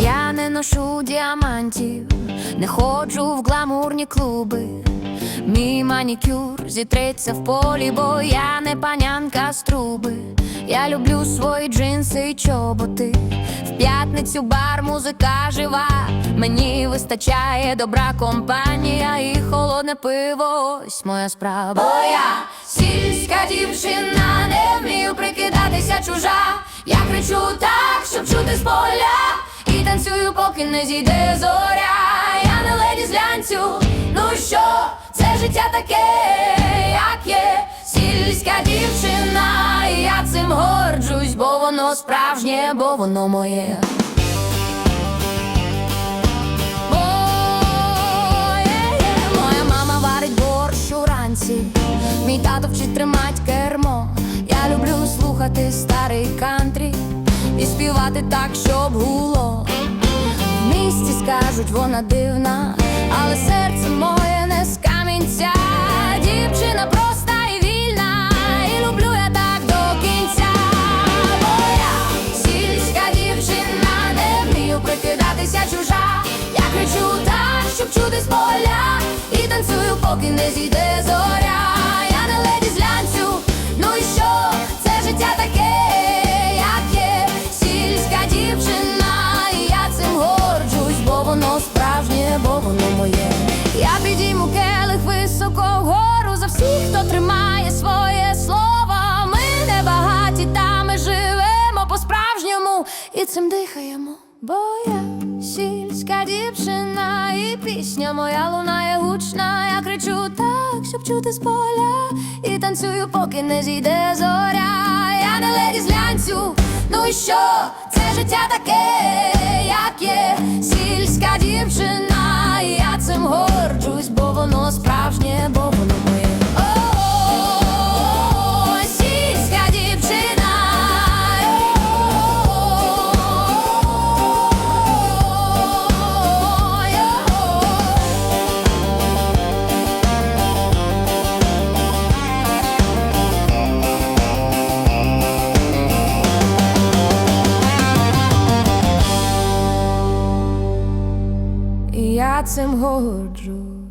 Я не ношу діамантів, не ходжу в гламурні клуби. Мій манікюр зітреться в полі, бо я не панянка з труби. Я люблю свої джинси і чоботи. В п'ятницю бар, музика жива. Мені вистачає добра компанія і холодне пиво. Ось моя справа. Бо я сільська дівчина, не вмію прикидатися чужа. Я кричу так, щоб чути з поля. І танцюю, поки не зійде зоря. Я не леді з глянцю. Ну що, це життя таке, як є. Сільська дівчина, я цим горджусь, бо воно справжнє, бо воно моє. Мій тато вчить тримать кермо. Я люблю слухати старий кантрі і співати так, щоб гуло. В місті скажуть, вона дивна, але серце моє не з камінця. Дівчина проста і вільна, і люблю я так до кінця. Бо я дівчина, не вмію прикидатися чужа. Я кричу так, щоб чути з поля, і танцюю, поки не зійде зоря. І цим дихаємо. Бо я сільська дівчина, і пісня моя лунає гучна. Я кричу так, щоб чути з поля, і танцюю, поки не зійде зоря. Я не леді з глянцю, ну і що, це життя таке, як є сільська дівчина, Я цим горджусь.